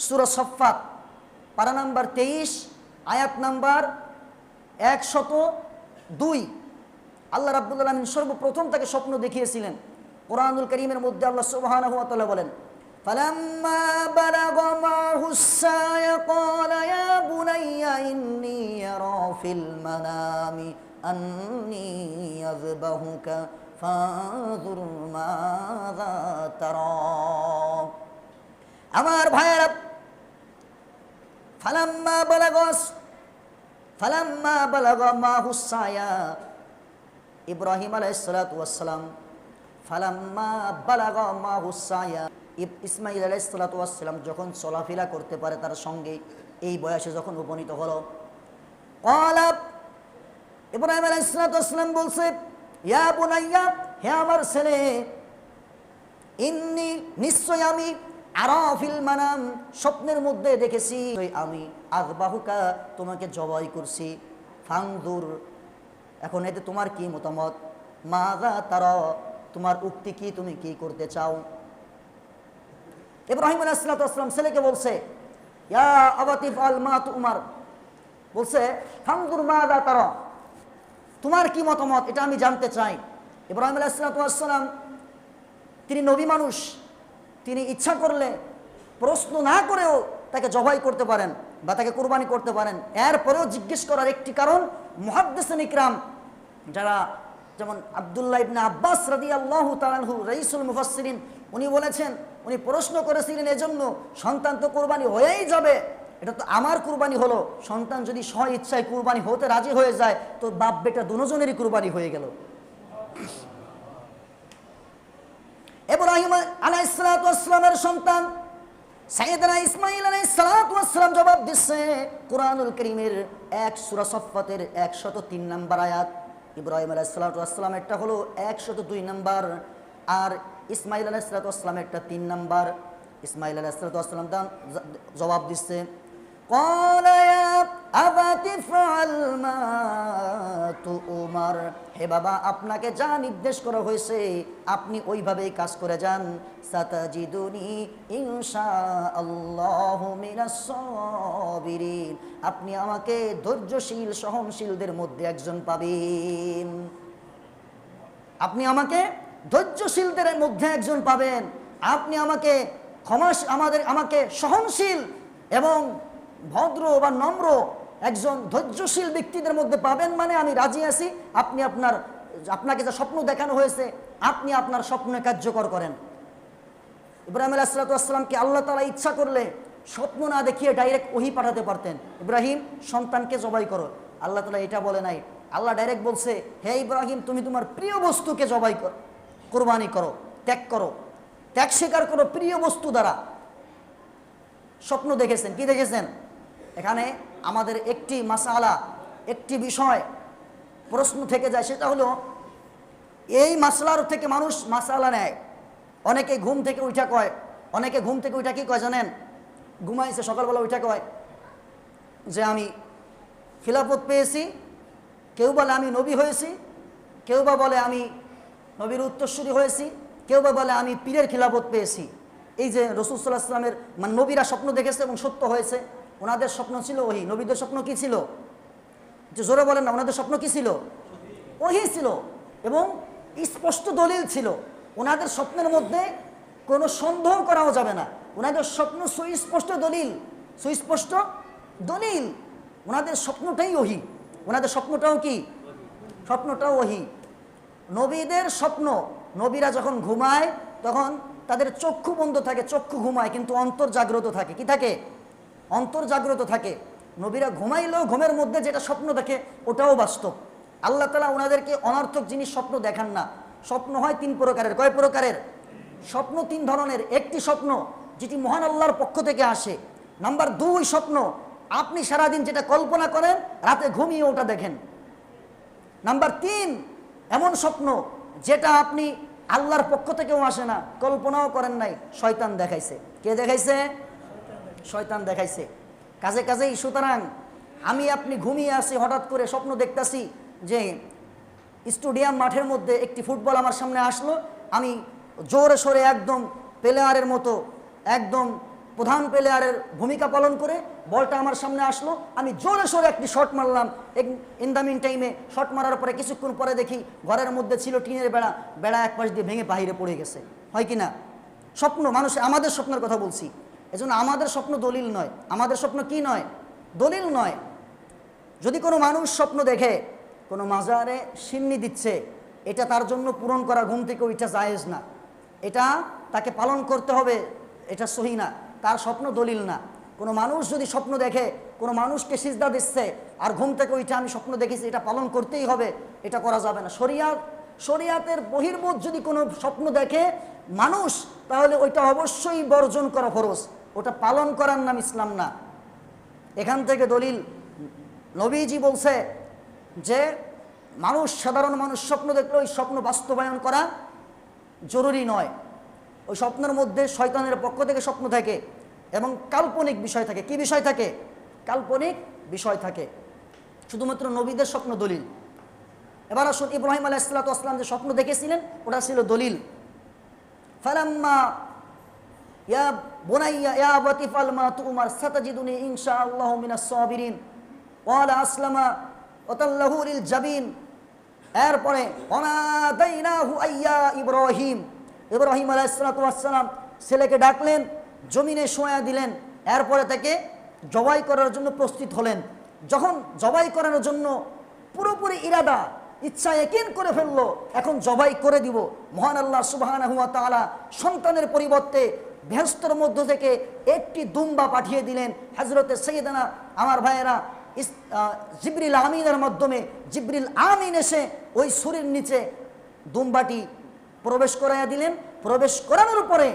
সুর সফাত পারা নাম্বার তেইশ আয়াত নাম্বার একশত দুই আল্লাহ রাব্বুল আলমিন সর্বপ্রথম তাকে স্বপ্ন দেখিয়েছিলেন কোরআনুল করিমের মধ্যে আল্লাহ সুবহানাহু ওয়া তাআলা বলেন فلما بلغ معه السعي قال يا بني إني أرى في المنام أني أذبحك فانظر ماذا ترى আমার ভাইয়েরা ইব্রাহিম আলাইসালাম ফালাম্মা বালাগ মাহুসায়া ইসমাইল আলাইসালাম যখন চলাফেরা করতে পারে তার সঙ্গে, এই বয়সে যখন উপনীত হলো কলাপ ইব্রাহিম আলাইসালাম বলছে, ইয়া বুনাইয়া, হে আমার ছেলে, ইন্নি নিশ্চয় আমি আরাফিল মানাম, স্বপ্নের মধ্যে দেখেছি। আমি আগবাহুকা তোমাকে জবাই করছি। ফাংদুর এখন এতে তোমার কি মতামত? মাগা তার, তোমার উক্তি কি? তুমি কি করতে চাও? ইব্রাহিম আলাইসালাম ছেলেকে বলছে, ইয়া আবাতিফ আল মা উমার। বলছে ফাংদুর মাগা তার, তোমার কি মতামত? এটা আমি জানতে চাই। ইব্রাহিম আলাইসালাম তিনি নবী মানুষ। তিনি ইচ্ছা করলে প্রশ্ন না করেও তাকে জবাই করতে পারেন বা তাকে কোরবানি করতে পারেন। এরপরেও জিজ্ঞেস করার একটি কারণ, মুহাদ্দিসিন ইকরাম, যারা যেমন আবদুল্লাহ ইবনে আব্বাস রাদি আল্লাহ তালানহু রইসুল মুফাসসিরিন, উনি বলেছেন, উনি প্রশ্ন করেছিলেন, এজন্য সন্তান তো কোরবানি হয়েই যাবে। এটা তো আমার কুরবানি হলো। সন্তান যদি স্ব ইচ্ছায় কুরবানি হতে রাজি হয়ে যায় তো বাপ বেটা দুজনেরই কুরবানি হয়ে গেল। এব্রাহিম আলাই সালাতামের সন্তান। সাইয়েদনা ইসমাইল আলাই সালাতাম জবাব দিচ্ছে, কোরআনুল করিমের এক সুরা সফাতের একশত তিন নাম্বার আয়াত। ইব্রাহিম আলাই একটা হলো একশত দুই নাম্বার আর ইসমাইল আলাই একটা তিন নাম্বার। ইসমাইল আলাই সালাতাম জবাব দিচ্ছে কলায়াত হে বাবা, আপনাকে যা নির্দেশ করা হয়েছে, আপনি ওইভাবেই কাজ করে যান। আপনি আমাকে ধৈর্যশীল, সহনশীলদের মধ্যে একজন পাবেন। আপনি আমাকে ধৈর্যশীলদের মধ্যে একজন পাবেন। আপনি আমাকে ক্ষমাস আমাদের, আমাকে সহনশীল এবং ভদ্র বা নম্র একজন ধৈর্যশীল ব্যক্তিদের মধ্যে পাবেন মানে আমি রাজি আছি, আপনি আপনার, আপনাকে যে স্বপ্ন দেখানো হয়েছে, আপনি আপনার স্বপ্নে কার্যকর করেন। ইব্রাহিম আলাহিসামকে আল্লাহ তালা ইচ্ছা করলে স্বপ্ন না দেখিয়ে ডাইরেক্ট ওহি পাঠাতে পারতেন। ইব্রাহিম, সন্তানকে জবাই করো। আল্লাহ তালা এটা বলে নাই। আল্লাহ ডাইরেক্ট বলছে, হে ইব্রাহিম, তুমি তোমার প্রিয় বস্তুকে জবাই কর, কোরবানি করো, ত্যাগ করো। ত্যাগ স্বীকার করো প্রিয় বস্তু দ্বারা। স্বপ্ন দেখেছেন, কি দেখেছেন? এখানে আমাদের একটি মাসালা, একটি বিষয় প্রশ্ন থেকে যায়, সেটা হলো, এই মাসলার থেকে মানুষ মাসালা নেয়। অনেকে ঘুম থেকে উঠা কয়, অনেকে ঘুম থেকে উঠা কি কয় জানেন? ঘুমাইছে, সকালবেলা উঠা কয় যে আমি খিলাফত পেয়েছি, কেউ বলে আমি নবী হয়েছি, কেউ বা বলে আমি নবীর উত্তরসূরি হয়েছি, কেউ বা বলে আমি পীরের খিলাফত পেয়েছি। এই যে রসুলসাল্লাহ আসলামের মানে নবীরা স্বপ্ন দেখেছে এবং সত্য হয়েছে। ওনাদের স্বপ্ন ছিল ওহি। নবীদের স্বপ্ন কি ছিল? যে জোরে বলেন না, ওনাদের স্বপ্ন কি ছিল? ওহি ছিল এবং স্পষ্ট দলিল ছিল। ওনাদের স্বপ্নের মধ্যে কোনো সন্দেহ করাও যাবে না। ওনাদের স্বপ্ন সুস্পষ্ট দলিল সুস্পষ্ট দলিল। ওনাদের স্বপ্নটাই ওহি। ওনাদের স্বপ্নটাও কি? স্বপ্নটাও ওহি। নবীদের স্বপ্ন, নবীরা যখন ঘুমায়, তখন তাদের চক্ষু বন্ধ থাকে, চক্ষু ঘুমায়, কিন্তু অন্তর জাগ্রত থাকে। কি থাকে? অন্তর জাগ্রত থাকে। নবীরা ঘুমাইলেও ঘুমের মধ্যে যেটা স্বপ্ন দেখে, ওটাও বাস্তব। আল্লাহ তালা ওনাদেরকে অনর্থক জিনিস স্বপ্ন দেখান না। স্বপ্ন হয় তিন প্রকারের। কয় প্রকারের? স্বপ্ন তিন ধরনের। একটি স্বপ্ন যেটি মহান আল্লাহর পক্ষ থেকে আসে। নাম্বার দুই স্বপ্ন, আপনি সারাদিন যেটা কল্পনা করেন, রাতে ঘুমিয়ে ওটা দেখেন। নাম্বার তিন, এমন স্বপ্ন যেটা আপনি আল্লাহর পক্ষ থেকেও আসে না। কল্পনাও করেন নাই, শয়তান দেখাইছে। কে দেখাইছে? শয়তান দেখাইছে। কাজে কাজেই সুতরাং আমি আপনি ঘুমিয়ে আসি হঠাৎ করে স্বপ্ন দেখতেছি যে স্টেডিয়াম মাঠের মধ্যে একটি ফুটবল আমার সামনে আসলো। আমি জোরে সোরে একদম প্লেয়ারের মতো, একদম প্রধান প্লেয়ারের ভূমিকা পালন করে বলটা আমার সামনে আসলো। আমি জোরে সোরে একটি শট মারলাম। ইন দ্য মিন টাইমে শট মারার পরে কিছুক্ষণ পরে দেখি ঘরের মধ্যে ছিল টিনের বেড়া। বেড়া এক পাশ দিয়ে ভেঙে বাহিরে পড়ে গেছে। হয় কি না? স্বপ্ন, মানুষ, আমাদের স্বপ্নের কথা বলছি। এজন্য আমাদের স্বপ্ন দলিল নয়। আমাদের স্বপ্ন কি নয়? দলিল নয়। যদি কোনো মানুষ স্বপ্ন দেখে, কোনো মাজারে সিন্নি দিচ্ছে, এটা তার জন্য পূরণ করা ঘুম থেকে ওইটা জায়েজ না। এটা তাকে পালন করতে হবে, এটা সহি না। তার স্বপ্ন দলিল না। কোনো মানুষ যদি স্বপ্ন দেখে, কোনো মানুষকে সিজদা দিচ্ছে, আর ঘুম থেকে ওইটা আমি স্বপ্ন দেখেছি, এটা পালন করতেই হবে, এটা করা যাবে না। শরিয়াত, শরিয়াতের বহির্ভূত যদি কোনো স্বপ্ন দেখে মানুষ, তাহলে ওইটা অবশ্যই বর্জন করা ফরজ। ওটা পালন করার নাম ইসলাম না। এখান থেকে দলিল নবীজি বলছে যে, মানুষ, সাধারণ মানুষ স্বপ্ন দেখলে ওই স্বপ্ন বাস্তবায়ন করা জরুরি নয়। ওই স্বপ্নের মধ্যে শয়তানের পক্ষ থেকে স্বপ্ন থাকে এবং কাল্পনিক বিষয় থাকে। কি বিষয় থাকে? কাল্পনিক বিষয় থাকে। শুধুমাত্র নবীদের স্বপ্ন দলিল। এবার আসুন ইব্রাহিম আলাহ ইসলাতাম যে স্বপ্ন দেখেছিলেন, ওটা ছিল দলিল। ফালাম্মা ইয়া বুনাইয়া ইয়া আবাতি ফালমা তুমার সাতাজিদুনি ইনশাআল্লাহু মিনাস সাবিরিন ওয়ালা আসলামা ওয়াতাল্লাহু লিল জাবিন এরপরে অনাদাইনাহু আইয়া ইব্রাহিম ইব্রাহিম আলাইহিস সালাতু ছেলেকে ডাকলেন, জমিনে শোয়া দিলেন, এরপরে তাকে জবাই করার জন্য প্রস্তুত হলেন। যখন জবাই করানোর জন্য পুরোপুরি ইরাদা, ইচ্ছা একিন করে ফেলল, এখন জবাই করে দিব। মহান আল্লাহ তাআলা সন্তানের পরিবর্তে ভেস্তর মধ্য থেকে একটি দুম্বা পাঠিয়ে দিলেন হজরতে সৈয়দানা আমার ভাইয়েরা। জিবরিল আমিনের মাধ্যমে জিবরিল আমিন এসে ওই সুরের নিচে দুম্বাটি প্রবেশ করাইয়া দিলেন। প্রবেশ করানোর পরে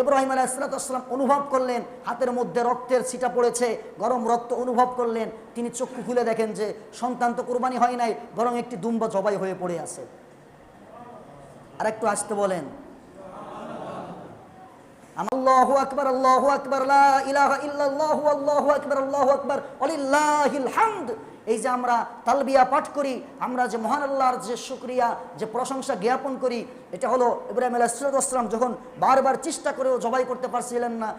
ইব্রাহিম আলাইসালাম অনুভব করলেন, হাতের মধ্যে রক্তের ছিটা পড়েছে, গরম রক্ত অনুভব করলেন। তিনি চক্ষু খুলে দেখেন যে সন্তান তো কোরবানি হয় নাই, বরং একটি দুম্বা জবাই হয়ে পড়ে আছে। আর একটু আসতে বলেন আল্লাহু আকবার আল্লাহু আকবার লা ইলাহা ইল্লাল্লাহু আল্লাহু আকবার আল্লাহু আকবার ওয়ালিল্লাহিল এই যে আমরা তালবিয়া পাঠ করি, আমরা যে মহান আল্লাহর যে শুকরিয়া, যে প্রশংসা জ্ঞাপন করি, এটা হলো ইব্রাহিম আলাইসালাম যখন বারবার চেষ্টা করেও জবাই করতে পারছিলেন না,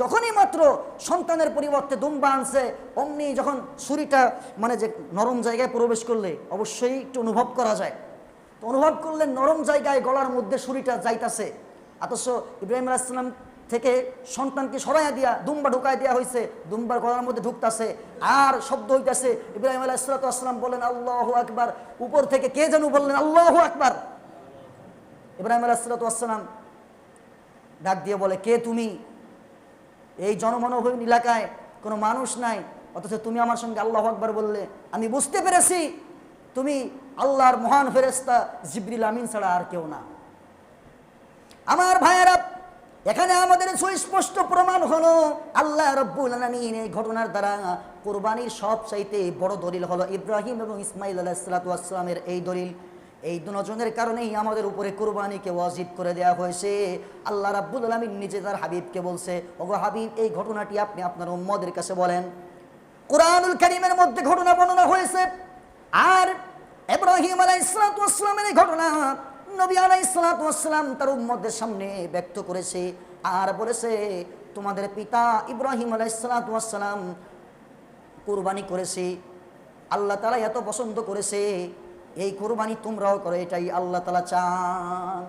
যখনই মাত্র সন্তানের পরিবর্তে দুম্বা আনছে, অমনি যখন ছুরিটা মানে যে নরম জায়গায় প্রবেশ করলে, অবশ্যই একটু অনুভব করা যায়। তো অনুভব করলেন নরম জায়গায় গলার মধ্যে ছুরিটা যাইতাছে। অথচ ইব্রাহিম আলাইসালাম থেকে সন্তানকে সরাইয়া দিয়া, দুম্বা ঢুকাই দেওয়া হয়েছে দুম্বার গলার মধ্যে ঢুকতেছে। আর শব্দ হইতেছে, ইব্রাহিম আলাইসালাম বলেন, আল্লাহ আকবার। উপর থেকে কে যেন বললেন, আল্লাহ আকবার? ইব্রাহিম আলাইসালাম ডাক দিয়ে বলে, কে তুমি? এই জনমানবহীন এলাকায় কোনো মানুষ নাই। অথচ তুমি আমার সঙ্গে আল্লাহ আকবার বললে। আমি বুঝতে পেরেছি, তুমি আল্লাহর মহান ফেরেস্তা জিবরিল আমিন ছাড়া আর কেউ না। আমার ভাইয়েরা, এখানে আমাদের সুস্পষ্ট প্রমাণ হলো আল্লাহ রব্বুল আলামিন এই ঘটনার দ্বারা কোরবানির সব চাইতে বড় দলিল হলো ইব্রাহিম এবং ইসমাইল আলাহিসামের এই দলিল। এই দুজনের কারণেই আমাদের উপরে কোরবানিকে ওয়াজিব করে দেওয়া হয়েছে। আল্লাহ রাব্বুল আলামিন নিজে তার হাবিবকে বলছে, ওগো হাবিব, এই ঘটনাটি আপনি আপনার উম্মদের কাছে বলেন। কোরআনুল কারীমের মধ্যে ঘটনা বর্ণনা হয়েছে, আর ইব্রাহিম আলাইহিসসালামের এই ঘটনা নবী আলাইহিসসালাম তার উম্মদের সামনে ব্যক্ত করেছে আর বলেছে, তোমাদের পিতা ইব্রাহিম আলাইহিসসালাম কুরবানি করেছে। আল্লাহ তালা এত পছন্দ করেছে, এই কোরবানি তোমরাও করো, এটাই আল্লাহ তালা চান।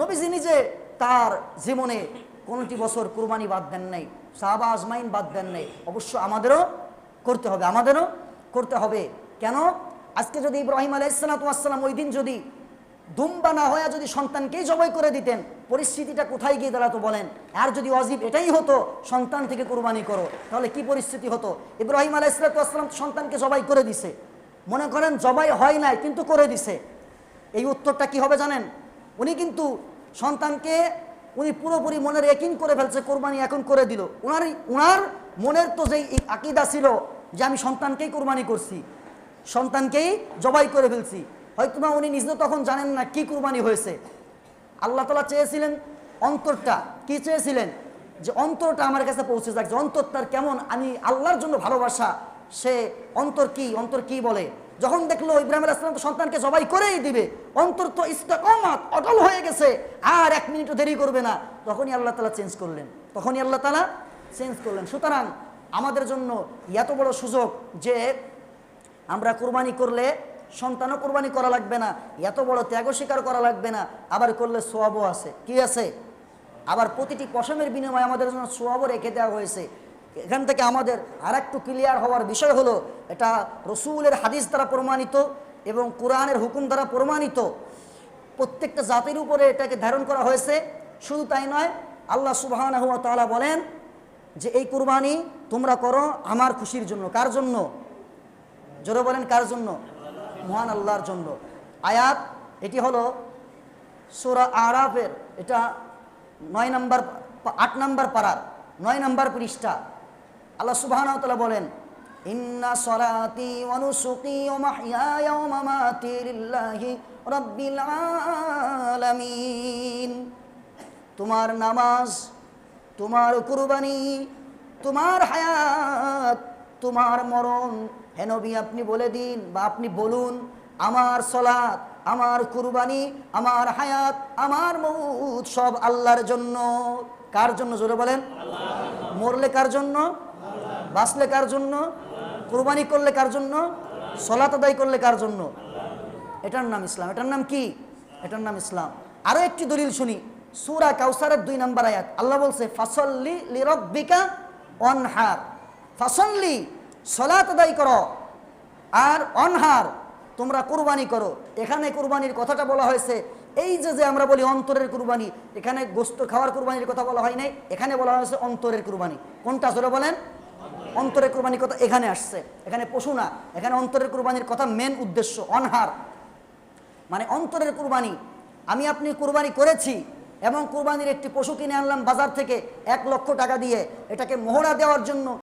নবীজি নিজে তার জীবনে কোনটি বছর কোরবানি বাদ দেন নাই, সাহাবা আজমাইন বাদ দেন নাই। অবশ্য আমাদেরও করতে হবে, আমাদেরও করতে হবে। কেন? আজকে যদি ইব্রাহিম আলাইসালাম ওই দিন যদি দুম্বা না হয়ে যদি সন্তানকেই জবাই করে দিতেন, পরিস্থিতিটা কোথায় গিয়ে দাঁড়াতো বলেন? আর যদি অজিব এটাই হতো, সন্তান থেকে কুরবানি করো, তাহলে কি পরিস্থিতি হতো? ইব্রাহিম আলাইসালাম সন্তানকে জবাই করে দিছে। মনে করেন জবাই হয় নাই, কিন্তু করে দিছে। এই উত্তরটা কি হবে জানেন? উনি কিন্তু সন্তানকে উনি পুরোপুরি মনের একিন করে ফেলছে, কোরবানি এখন করে দিল। ওনার ওনার মনের তো যেই আকিদা ছিল যে আমি সন্তানকেই কোরবানি করছি, সন্তানকেই জবাই করে ফেলছি হয়তো না উনি নিজে তখন জানেন না কি কুরবানি হয়েছে। আল্লাহ তালা চেয়েছিলেন অন্তরটা। কি চেয়েছিলেন? যে অন্তরটা আমার কাছে পৌঁছে যাক, যে অন্তর তার কেমন আমি আল্লাহর জন্য ভালোবাসা। সে অন্তর কি? অন্তর কি বলে? যখন দেখল ইব্রাহিম আলাইসলাম তো সন্তানকে জবাই করেই দিবে, অন্তর তো ইস্তাকমাত, অটল হয়ে গেছে, আর এক মিনিটও দেরি করবে না। তখনই আল্লাহ তালা চেঞ্জ করলেন। তখনই আল্লাহ তালা চেঞ্জ করলেন। সুতরাং আমাদের জন্য এত বড় সুযোগ যে আমরা কোরবানি করলে সন্তানও কোরবানি করা লাগবে না, এত বড় ত্যাগ স্বীকার করা লাগবে না, আবার করলে সোয়াবও আছে। কি আছে? আবার প্রতিটি পশমের বিনিময়ে আমাদের জন্য সোয়াবও রেখে দেওয়া হয়েছে। এখান থেকে আমাদের আর একটু ক্লিয়ার হওয়ার বিষয় হলো, এটা রসুলের হাদিস দ্বারা প্রমাণিত এবং কোরআনের হুকুম দ্বারা প্রমাণিত। প্রত্যেকটা জাতির উপরে এটাকে ধারণ করা হয়েছে। শুধু তাই নয়, আল্লাহ সুবাহ বলেন যে, এই কুরবানি তোমরা করো আমার খুশির জন্য। কার জন্য? জোরে বলেন, কার জন্য? মহান আল্লাহর জন্য। আয়াত, এটি হলো সোরা আরাফের, এটা নয় নম্বর, আট নম্বর পাড়ার নয় নম্বর পৃষ্ঠা। আল্লাহ ওয়া বলেন, ইন্না সলাতি ওয়া নুসুকি ওয়া মাহইয়ায়া ওয়া মামাতি লিল্লাহি রাব্বিল আলামিন। তোমার নামাজ, তোমার কুরবানি, তোমার হায়াত, তোমার মরণ হে নবী, আপনি বলে দিন বা আপনি বলুন, আমার সলাৎ, আমার কুরবানি, আমার হায়াত, আমার মৌত সব আল্লাহর জন্য। কার জন্য? জোরে বলেন। মরলে কার জন্য? বাঁচলে কার জন্য? কুরবানি করলে কার জন্য? সলাত আদায় করলে কার জন্য? এটার নাম ইসলাম। এটার নাম কি? এটার নাম ইসলাম। আরও একটি দলিল শুনি। সুরা কাউসারের দুই নাম্বার আয়াত। আল্লাহ বলছে, ফাসল্লি লিরব্বিকা অনহার ফাসল্লি সলাত আদায় করো। আর অনহার, তোমরা কুরবানি করো। এখানে কুরবানির কথাটা বলা হয়েছে। এই যে যে আমরা বলি অন্তরের কুরবানি, এখানে গোস্ত খাওয়ার কুরবানির কথা বলা হয় নাই। এখানে বলা হয়েছে অন্তরের কুরবানি। কোনটা জোরে বলেন? অন্তরের কুরবানির কথা এখানে আসছে। এখানে পশু না, এখানে অন্তরের কুরবানির কথা মেন উদ্দেশ্য, অনহার। মানে অন্তরের কুরবানি, আমি আপনি কুরবানি করেছি এবং কুরবানির একটি পশু কিনে আনলাম বাজার থেকে এক লক্ষ টাকা দিয়ে, এটাকে মোহরা দেওয়ার জন্য